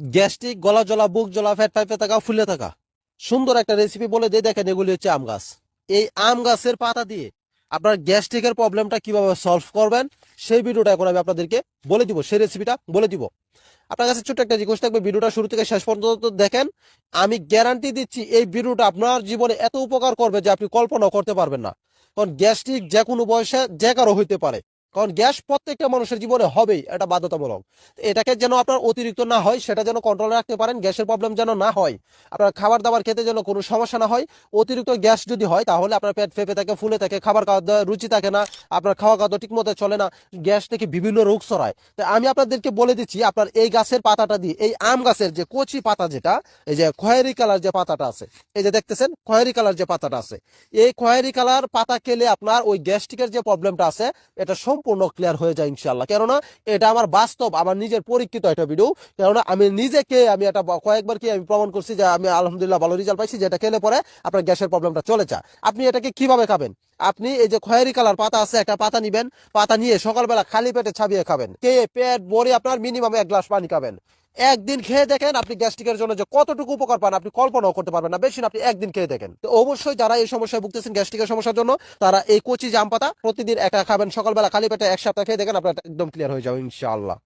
Gastric, গলা জ্বলা, বুক জ্বলা, ফ্যাট পাইপে থাকা, ফুলে থাকা। সুন্দর একটা রেসিপি বলে দিয়ে দেখেন এগুলি হচ্ছে আম গাছ। এই আম গাছের পাতা দিয়ে আপনার গ্যাস্ট্রিকের প্রবলেমটা কীভাবে সলভ করবেন, সেই ভিডিওটা এখন আমি আপনাদেরকে বলে দিব, সেই রেসিপিটা বলে দিব। আপনার কাছে ছোট্ট একটা রিকোয়েস্ট থাকবে, ভিডিওটা শুরু থেকে শেষ পর্যন্ত দেখেন। আমি গ্যারান্টি দিচ্ছি, এই ভিডিওটা আপনার জীবনে এত উপকার করবে যে আপনি কল্পনা করতে পারবেন না। কারণ গ্যাস্ট্রিক যে কোনো বয়সে যে কারও হইতে পারে। কারণ গ্যাস প্রত্যেকটা মানুষের জীবনে হবেই, এটা বাধ্যতামূলক। এটাকে যেন আপনার অতিরিক্ত না হয়, সেটা যেন কন্ট্রোলে রাখতে পারেন, গ্যাসের প্রবলেম যেন না হয়। আপনার খাবার দাবার খেতে যেন কোনো সমস্যা না হয়, অতিরিক্ত গ্যাস যদি হয়, তাহলে আপনার পেট ফেপে থাকে, ফুলে থাকে, খাবার খাওয়া রুচি থাকে না, আপনার খাওয়া খাওয়া ঠিক মতো চলে না, গ্যাস থেকে বিভিন্ন রোগ ছড়ায়। তো আমি আপনাদেরকে বলে দিচ্ছি, আপনার এই গাছের পাতাটা দিয়ে, এই আম গাছের যে কচি পাতা যেটা, এই যে খয়েরি কালার যে পাতাটা আছে, এই যে দেখতেছেন, খয়েরি কালার যে পাতাটা আছে, এই খয়েরি কালার পাতা খেলে আপনার ওই গ্যাস্ট্রিকের যে প্রবলেমটা আছে, এটা সম্পূর্ণ ক্লিয়ার হয়ে যায় ইনশাল্লাহ কেননা এটা আমার বাস্তব, আমার নিজের পরীক্ষিত একটা ভিডিও কেননা আমি নিজেকে, আমি এটা কয়েকবার কি আমি প্রমাণ করছি যে আমি আলহামদুলিল্লাহ ভালো রেজাল্ট পাইছি, যেটা খেলে পরে আপনার গ্যাসের প্রবলেমটা চলে যায়। আপনি এটাকে কীভাবে খাবেন? আপনি এই যে খয়েরি কালার পাতা আছে, একটা পাতা নিবেন, পাতা নিয়ে সকালবেলা খালি পেটে ছাপিয়ে খাবেন। কে পেট ভরে আপনার মিনিমাম এক গ্লাস পানি খাবেন। একদিন খেয়ে দেখেন আপনি গ্যাস্ট্রিকের জন্য যে কতটুকু উপকার পান আপনি কল্পনাও করতে পারবেন না। বেশি না, আপনি একদিন খেয়ে দেখেন। তো অবশ্যই যারা এই সমস্যায় ভুগতেছেন গ্যাস্ট্রিকের সমস্যার জন্য তারা এই কচি জাম পাতা প্রতিদিন একটা খাবেন সকালবেলা খালি পেটে এক সপ্তাহ খেয়ে দেখেন আপনার একদম ক্লিয়ার হয়ে যাবে ইনশাআল্লাহ।